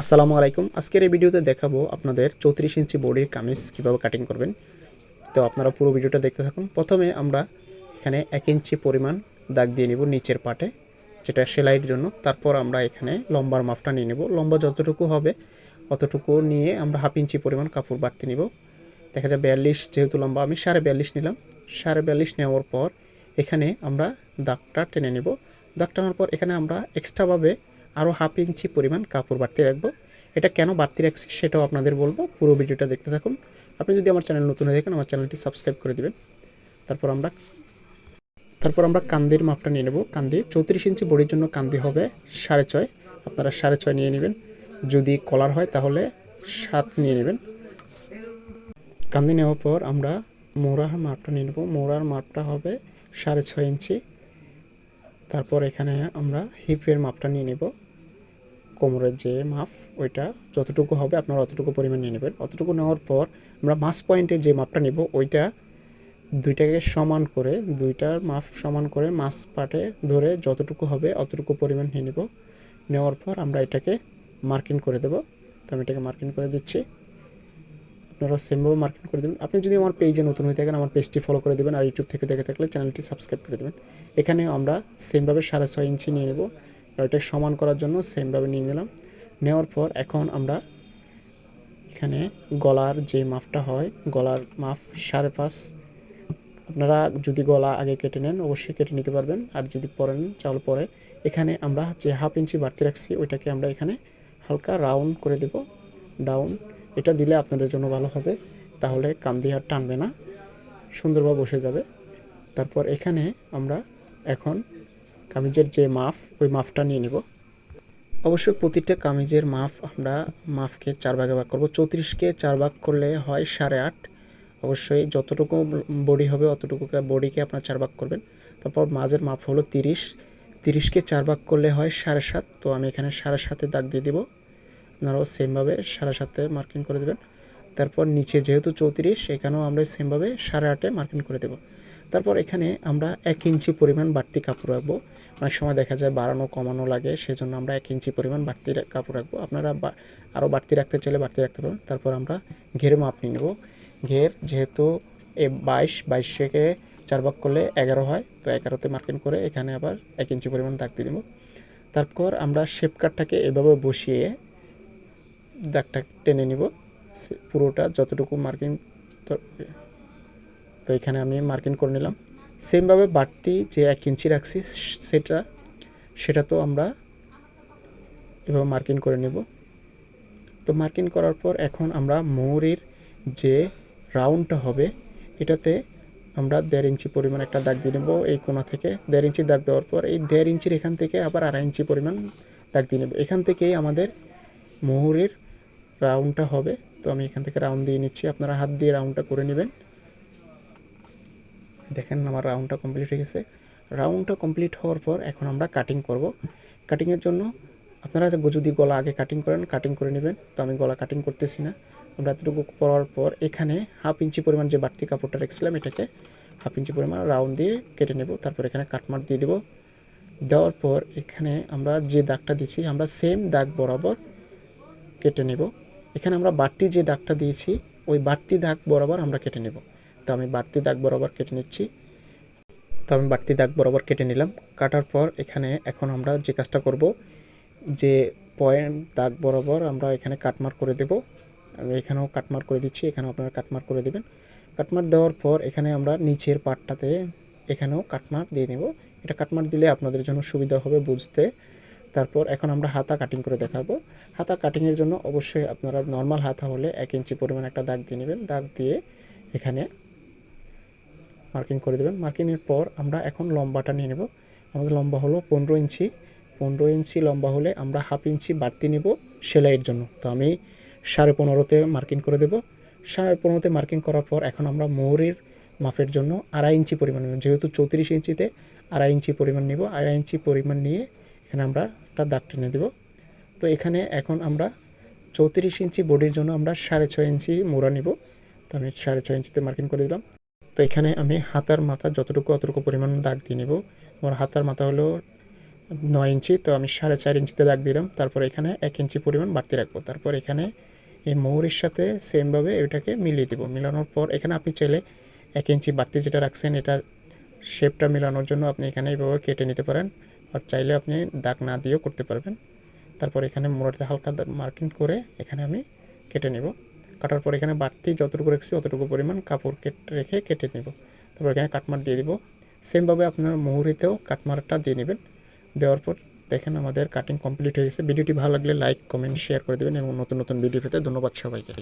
আসসালামু আলাইকুম। আজকের এই ভিডিওতে দেখাবো আপনাদের চৌত্রিশ ইঞ্চি বডির কামিজ কীভাবে কাটিং করবেন। তো আপনারা পুরো ভিডিওটা দেখতে থাকুন। প্রথমে আমরা এখানে এক ইঞ্চি পরিমাণ দাগ দিয়ে নিব নিচের পাটে, যেটা সেলাইয়ের জন্য। তারপর আমরা এখানে লম্বার মাপটা নিয়ে নেব। লম্বা যতটুকু হবে অতটুকু নিয়ে আমরা হাফ ইঞ্চি পরিমাণ কাপড় বাড়তি নিব। দেখা যায় বিয়াল্লিশ, যেহেতু লম্বা, আমি সাড়ে বিয়াল্লিশ নিলাম। সাড়ে বিয়াল্লিশ নেওয়ার পর এখানে আমরা দাগটা টেনে নেব। দাগ টানার পর এখানে আমরা এক্সট্রাভাবে আরও হাফ ইঞ্চি পরিমাণ কাপড় বাড়তি রাখব। এটা কেন বাড়তি রাখছি সেটাও আপনাদের বলব। পুরো ভিডিওটা দেখতে থাকুন। আপনি যদি আমার চ্যানেল নতুন হয়ে দেখেন, আমার চ্যানেলটি সাবস্ক্রাইব করে দেবেন। তারপর আমরা তারপর আমরা কান্দির মাপটা নিয়ে নেব। কান্দি, চৌত্রিশ ইঞ্চি বডির জন্য কান্দি হবে সাড়ে ছয়। আপনারা সাড়ে ছয় নিয়ে নেবেন। যদি কলার হয় তাহলে সাত নিয়ে নেবেন। কান্দি নেওয়ার পর আমরা মোড়ার মাপটা নিয়ে নেব। মোড়ার মাপটা হবে সাড়ে ছয় ইঞ্চি। তারপর এখানে আমরা হিপের মাপটা নিয়ে নেব। কোমরের যে মাপ, ওইটা যতটুকু হবে আপনারা অতটুকু পরিমাণ নিয়ে নেবেন। অতটুকু নেওয়ার পর আমরা মাস পয়েন্টে যে মাপটা নেব, ওইটা দুইটাকে সমান করে দুইটার মাপ সমান করে মাছ পাটে ধরে যতটুকু হবে অতটুকু পরিমাণ নিয়ে নেব। নেওয়ার পর আমরা এটাকে মার্কিং করে দেব। তো আমি এটাকে মার্কিং করে দিচ্ছি। আপনারা সেমভাবে মার্কিং করে দেবেন। আপনি যদি আমার পেজে নতুন হয়ে থাকেন, আমার পেজটি ফলো করে দেবেন আর ইউটিউব থেকে দেখে থাকলে চ্যানেলটি সাবস্ক্রাইব করে দেবেন। এখানে আমরা সেমভাবে সাড়ে ছয় ইঞ্চি নিয়ে নেব। আর সমান করার জন্য সেমভাবে নিয়ে নিলাম। নেওয়ার পর এখন আমরা এখানে গলার যে মাপটা হয়, গলার মাপ সাড়ে পাঁচ। আপনারা যদি গলা আগে কেটে নেন, অবশ্যই কেটে নিতে পারবেন। আর যদি পরে নেন, তাহলে পরে। এখানে আমরা যে হাফ ইঞ্চি বাড়তি রাখছি, ওইটাকে আমরা এখানে হালকা রাউন্ড করে দেব। ডাউন এটা দিলে আপনাদের জন্য ভালো হবে। তাহলে কান্দি আর টানবে না। সুন্দরভাবে বসে যাবে। তারপর এখানে আমরা এখন কামিজের যে মাপ ওই মাপটা নিয়ে নিব। অবশ্যই প্রতিটা কামিজের মাপ আমরা মাপকে চার ভাগে ভাগ করব। চৌত্রিশকে চার ভাগ করলে হয় সাড়ে আট। অবশ্যই যতটুকু বডি হবে অতটুকু বডিকে আপনার চার ভাগ করবেন। তারপর মাঝের মাপ হলো তিরিশ। তিরিশকে চার ভাগ করলে হয় সাড়ে সাত। তো আমি এখানে সাড়ে সাতে দাগ দিয়ে দিব। আপনারাও সেমভাবে সাড়ে সাতে মার্কিং করে দেবেন। তারপর নিচে যেহেতু চৌত্রিশ এখানেও আমরা সেমভাবে সাড়ে আটে মার্কিং করে দেবো। তারপর এখানে আমরা এক ইঞ্চি পরিমাণ বাড়তি কাপড় রাখব। অনেক সময় দেখা যায় বাড়ানো, কমানো লাগে, সেজন্য আমরা এক ইঞ্চি পরিমাণ বাড়তি কাপড় রাখব। আপনারা আরও বাড়তি রাখতে চাইলে বাড়তি রাখতে পারেন। তারপর আমরা ঘের মাপ নিয়ে নেব। ঘের যেহেতু এ বাইশ বাইশ থেকে চার ভাগ করলে এগারো হয়, তো এগারোতে মার্কিং করে এখানে আবার এক ইঞ্চি পরিমাণ দাগ দিয়ে দেবো। তারপর আমরা শেপ কাটটাকে এভাবে বসিয়ে দাগটা টেনে নিব। পুরোটা যতটুকু মার্কিং তো এখানে আমি মার্কিং করে নিলাম। সেমভাবে বাড়তি যে এক ইঞ্চি রাখছি সেটা সেটা তো আমরা এভাবে মার্কিং করে নেব। তো মার্কিং করার পর এখন আমরা মৌরির যে রাউন্ডটা হবে, এটাতে আমরা দেড় ইঞ্চি পরিমাণ একটা দাগ দিয়ে নেব। এই কোনা থেকে দেড় ইঞ্চি দাগ দেওয়ার পর এই দেড় ইঞ্চির এখান থেকে আবার আড়াই ইঞ্চি পরিমাণ দাগ দিয়ে নেব। এখান থেকেই আমাদের মোহরের রাউন্ডটা হবে। তো আমি এখান থেকে রাউন্ড দিয়ে নিচ্ছি। আপনারা হাত দিয়ে রাউন্ডটা করে নেবেন। দেখেন আমার রাউন্ডটা কমপ্লিট হয়ে গেছে। রাউন্ডটা কমপ্লিট হওয়ার পর এখন আমরা কাটিং করব। কাটিংয়ের জন্য আপনারা যদি গলা আগে কাটিং করেন কাটিং করে নেবেন। তো আমি গলা কাটিং করতেছি না। আমরা এতটুকু পরার পর এখানে হাফ ইঞ্চি পরিমাণ যে বাড়তি কাপড়টা রেখেছিলাম এটাকে হাফ ইঞ্চি পরিমাণ রাউন্ড দিয়ে কেটে নেব। তারপর এখানে কাটমার দিয়ে দেবো। দেওয়ার পর এখানে আমরা যে দাগটা দিচ্ছি আমরা সেম দাগ বরাবর কেটে নেব। এখানে আমরা বাড়তি যে দাগটা দিয়েছি, ওই বাড়তি দাগ বরাবর আমরা কেটে নেব। তো আমি বাড়তি দাগ বরাবর কেটে নিচ্ছি। তো আমি বাড়তি দাগ বরাবর কেটে নিলাম। কাটার পর এখানে এখন আমরা যে কাজটা করব, যে পয়েন্ট দাগ বরাবর আমরা এখানে কাটমার করে দেব। আমি এখানেও কাটমার করে দিচ্ছি, এখানেও আপনারা কাটমার করে দেবেন। কাটমার দেওয়ার পর এখানে আমরা নিচের পাটটাতে এখানেও কাটমার দিয়ে দেব। এটা কাটমার দিলে আপনাদের জন্য সুবিধা হবে বুঝতে। তারপর এখন আমরা হাতা কাটিং করে দেখাবো। হাতা কাটিংয়ের জন্য অবশ্যই আপনারা নর্মাল হাতা হলে এক ইঞ্চি পরিমাণ একটা দাগ দিয়ে নেবেন। দাগ দিয়ে এখানে মার্কিং করে দেবেন। মার্কিংয়ের পর আমরা এখন লম্বাটা নিয়ে নেব। আমাদের লম্বা হলো পনেরো ইঞ্চি। পনেরো ইঞ্চি লম্বা হলে আমরা হাফ ইঞ্চি বাড়তি নেব সেলাইয়ের জন্য। তো আমি সাড়ে পনেরোতে মার্কিং করে দেব। সাড়ে পনেরোতে মার্কিং করার পর এখন আমরা মৌরির মাপের জন্য আড়াই ইঞ্চি পরিমাণ যেহেতু চৌত্রিশ ইঞ্চিতে আড়াই ইঞ্চি পরিমাণ নেব। আড়াই ইঞ্চি পরিমাণ নিয়ে এখানে আমরা একটা দাগ টেনে দেব। তো এখানে এখন আমরা চৌত্রিশ ইঞ্চি বডির জন্য আমরা সাড়ে ছয় ইঞ্চি মোড়া নিব। তো আমি সাড়ে ছয় ইঞ্চিতে মার্কিং করে দিলাম। তো এখানে আমি হাতার মাথা যতটুকু অতটুকু পরিমাণ দাগ দিয়ে নেব। আমার হাতার মাথা হলো নয় ইঞ্চি, তো আমি সাড়ে চার ইঞ্চিতে দাগ দিলাম। তারপর এখানে এক ইঞ্চি পরিমাণ বাড়তি রাখব। তারপর এখানে এই মৌরির সাথে সেমভাবে এটাকে মিলিয়ে দিব। মিলানোর পর এখানে আপনি চাইলে এক ইঞ্চি বাড়তি যেটা রাখছেন, এটা শেপটা মেলানোর জন্য আপনি এখানে এইভাবে কেটে নিতে পারেন। আর চাইলে আপনি দাগ না দিয়েও করতে পারবেন। তারপর এখানে মোড়াতে হালকা মার্কিং করে এখানে আমি কেটে নেব। কাটার পর এখানে বাড়তি যতটুকু রেখেছি অতটুকু পরিমাণ কাপড় কেটে রেখে কেটে নেব। তারপর এখানে কাটমার দিয়ে দিব। সেমভাবে আপনার মুহুরিতেও কাটমারটা দিয়ে নেবেন। দেওয়ার পর দেখেন আমাদের কাটিং কমপ্লিট হয়ে গেছে। ভিডিওটি ভালো লাগলে লাইক, কমেন্ট, শেয়ার করে দেবেন এবং নতুন নতুন ভিডিও পেতে ধন্যবাদ সবাইকে।